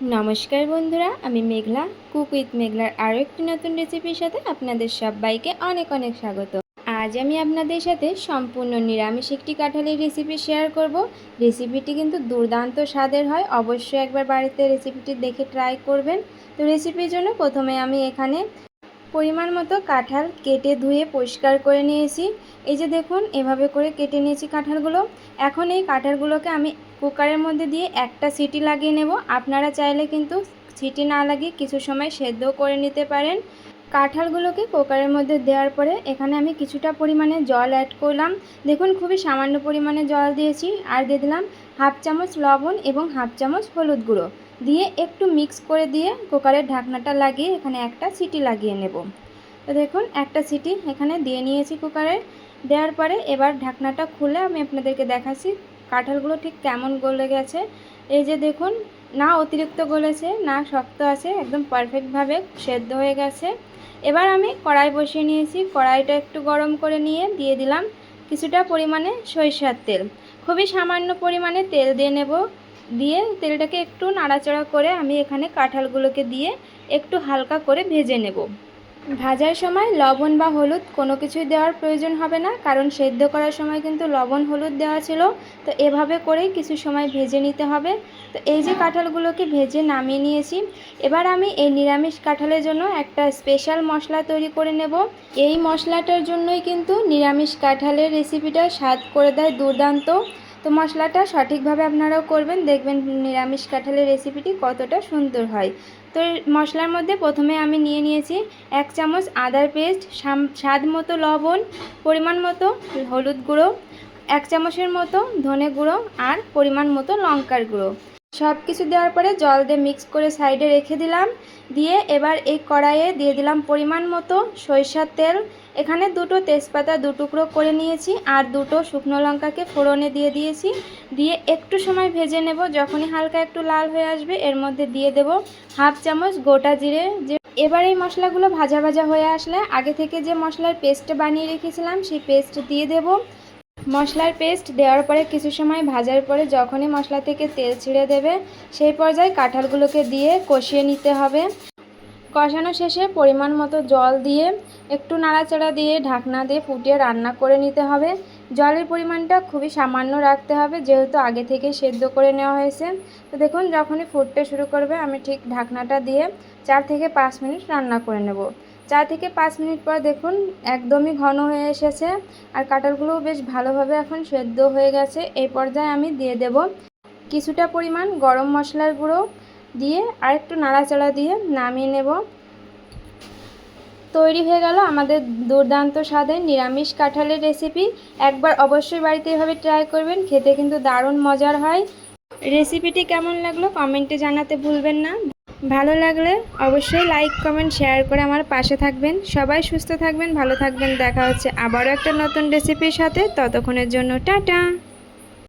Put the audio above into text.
নমস্কার বন্ধুরা, আমি মেঘলা, কুক উইথ মেঘলার আরও একটি নতুন রেসিপির সাথে আপনাদের সবাইকে অনেক অনেক স্বাগত। আজ আমি আপনাদের সাথে সম্পূর্ণ নিরামিষ একটি কাঁঠালের রেসিপি শেয়ার করব। রেসিপিটি কিন্তু দুর্দান্ত স্বাদের হয়, অবশ্যই একবার বাড়িতে রেসিপিটি দেখে ট্রাই করবেন। তো রেসিপির জন্য প্রথমে আমি এখানে পরিমাণ মতো কাঁঠাল কেটে ধুয়ে পরিষ্কার করে নিয়েছি। এই যে দেখুন, এভাবে করে কেটে নিয়েছি কাঁঠালগুলো। এখন এই কাঁঠালগুলোকে আমি কুকারের মধ্যে দিয়ে একটা সিটি লাগিয়ে নেব। আপনারা চাইলে কিন্তু সিটি না লাগিয়ে কিছু সময় সেদ্ধ করে নিতে পারেন। কাঁঠালগুলোকে কুকারের মধ্যে দেওয়ার পরে এখানে আমি কিছুটা পরিমাণে জল অ্যাড করলাম। দেখুন, খুবই সামান্য পরিমাণে জল দিয়েছি। আর দিয়ে দিলাম হাফ চামচ লবণ এবং হাফ চামচ হলুদ গুঁড়ো। দিয়ে একটু মিক্স করে দিয়ে কুকারের ঢাকনাটা লাগিয়ে এখানে একটা সিটি লাগিয়ে নেব। তো দেখুন, একটা সিটি এখানে দিয়ে নিয়েছি কুকারে দেওয়ার পরে এবার ঢাকনাটা খুলে আমি আপনাদেরকে দেখাচ্ছি কাঁঠালগুলো ঠিক কেমন গলে গেছে। এই যে দেখুন, না অতিরিক্ত গলেছে, না শক্ত আছে, একদম পারফেক্টভাবে সেদ্ধ হয়ে গেছে। এবার আমি কড়াই বসিয়ে নিয়েছি, কড়াইটা একটু গরম করে নিয়ে দিয়ে দিলাম কিছুটা পরিমাণে সরিষার তেল। খুবই সামান্য পরিমাণে তেল দিয়ে নেব। দিয়ে তেলটাকে একটু নাড়াচাড়া করে আমি এখানে কাঁঠালগুলোকে দিয়ে একটু হালকা করে ভেজে নেব। ভাজার সময় লবণ বা হলুদ কোনো কিছুই দেওয়ার প্রয়োজন হবে না, কারণ সেদ্ধ করার সময় কিন্তু লবণ হলুদ দেওয়া ছিল, তো এভাবে করেই কিছু সময় ভেজে নিতে হবে। তো এই যে কাঁঠালগুলোকে ভেজে নামিয়ে নিয়েছি, এবার আমি এই নিরামিষ কাঁঠালের জন্য একটা স্পেশাল মশলা তৈরি করে নেব। এই মশলাটার জন্যই কিন্তু নিরামিষ কাঁঠালের রেসিপিটা স্বাদ করে দেয় দুর্দান্ত। তো মশলাটা সঠিকভাবে আপনারাও করবেন, দেখবেন নিরামিষ কাঁঠালের রেসিপিটি কতটা সুন্দর হয়। তো মশলার মধ্যে প্রথমে আমি নিয়ে নিয়েছি এক চামচ আদার পেস্ট স্বাদ মতো লবণ, পরিমাণ মতো হলুদ গুঁড়ো, এক চামচের মতো ধনে গুঁড়ো আর পরিমাণ মতো লঙ্কার গুঁড়ো। সব কিছু দেওয়ার পরে জল দিয়ে মিক্স করে সাইডে রেখে দিলাম। দিয়ে এবার এই কড়াইয়ে দিয়ে দিলাম পরিমাণ মতো সরিষার তেল। এখানে দুটো তেজপাতা দু টুকরো করে নিয়েছি আর দুটো শুকনো লঙ্কাকে ফোড়নে দিয়ে দিয়েছি। দিয়ে একটু সময় ভেজে নেব, যখনই হালকা একটু লাল হয়ে আসবে এর মধ্যে দিয়ে দেব হাফ চামচ গোটা জিরে। যে এবার এই মশলাগুলো ভাজা ভাজা হয়ে আসলে আগে থেকে যে মশলার পেস্ট বানিয়ে রেখেছিলাম, সেই পেস্ট দিয়ে দেব। মশলার পেস্ট দেওয়ার পরে কিছু সময় ভাজার পরে যখনই মশলা থেকে তেল ছিঁড়ে দেবে, সেই পর্যায়ে কাঁঠালগুলোকে দিয়ে কষিয়ে নিতে হবে। কষানো শেষে পরিমাণ মতো জল দিয়ে একটু নাড়াচাড়া দিয়ে ঢাকনা দিয়ে ফুটিয়ে রান্না করে নিতে হবে। জলের পরিমাণটা খুবই সামান্য রাখতে হবে, যেহেতু আগে থেকে সেদ্ধ করে নেওয়া হয়েছে। তো দেখুন, যখনই ফুটতে শুরু করবে, আমি ঠিক ঢাকনাটা দিয়ে চার থেকে পাঁচ মিনিট রান্না করে নেব। চার থেকে পাঁচ মিনিট পর দেখুন একদমই ঘন হয়ে এসেছে। আর কাঁঠালগুলোও বেশ ভালোভাবে এখন সেদ্ধ হয়ে গেছে। এই পর্যায়ে আমি দিয়ে দেব কিছুটা পরিমাণ গরম মশলার গুঁড়ো দিয়ে আর একটু নাড়াচাড়া দিয়ে নামিয়ে নেব। তৈরি হয়ে গেল আমাদের দুর্দান্ত স্বাদের নিরামিষ কাঁঠালের রেসিপি। একবার অবশ্যই বাড়িতে এভাবে ট্রাই করবেন, খেতে কিন্তু দারুণ মজার হয়। রেসিপিটি কেমন লাগল কমেন্টে জানাতে ভুলবেন না। ভালো লাগলে অবশ্যই লাইক কমেন্ট শেয়ার করে আমার পাশে থাকবেন। সবাই সুস্থ থাকবেন, ভালো থাকবেন। দেখা হচ্ছে আবারও একটা নতুন রেসিপির সাথে। ততক্ষণের জন্য টাটা!